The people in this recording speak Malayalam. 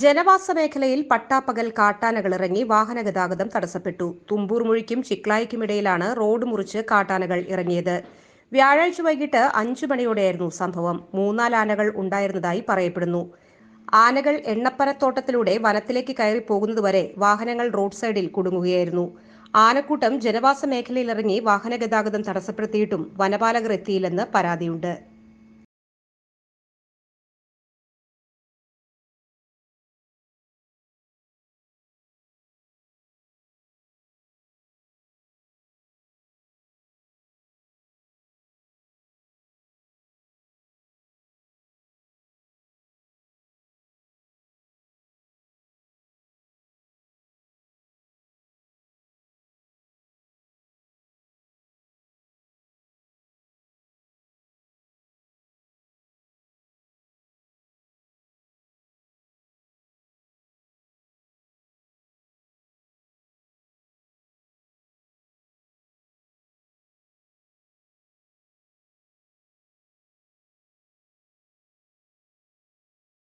ജനവാസ മേഖലയിൽ പട്ടാപ്പകൽ കാട്ടാനകൾ ഇറങ്ങി വാഹന ഗതാഗതം തടസ്സപ്പെട്ടു. തുമ്പൂർ മുഴിക്കും ചിക്ലായിക്കുമിടയിലാണ് റോഡ് മുറിച്ച് കാട്ടാനകൾ ഇറങ്ങിയത്. വ്യാഴാഴ്ച വൈകിട്ട് അഞ്ചു മണിയോടെയായിരുന്നു സംഭവം. മൂന്നാൽ ആനകൾ ഉണ്ടായിരുന്നതായി പറയപ്പെടുന്നു. ആനകൾ എണ്ണപ്പനത്തോട്ടത്തിലൂടെ വനത്തിലേക്ക് കയറി പോകുന്നതുവരെ വാഹനങ്ങൾ റോഡ് സൈഡിൽ കുടുങ്ങുകയായിരുന്നു. ആനക്കൂട്ടം ജനവാസ മേഖലയിൽ ഇറങ്ങി വാഹന ഗതാഗതം തടസ്സപ്പെടുത്തിയിട്ടും വനപാലകർ എത്തിയില്ലെന്ന് പരാതിയുണ്ട്.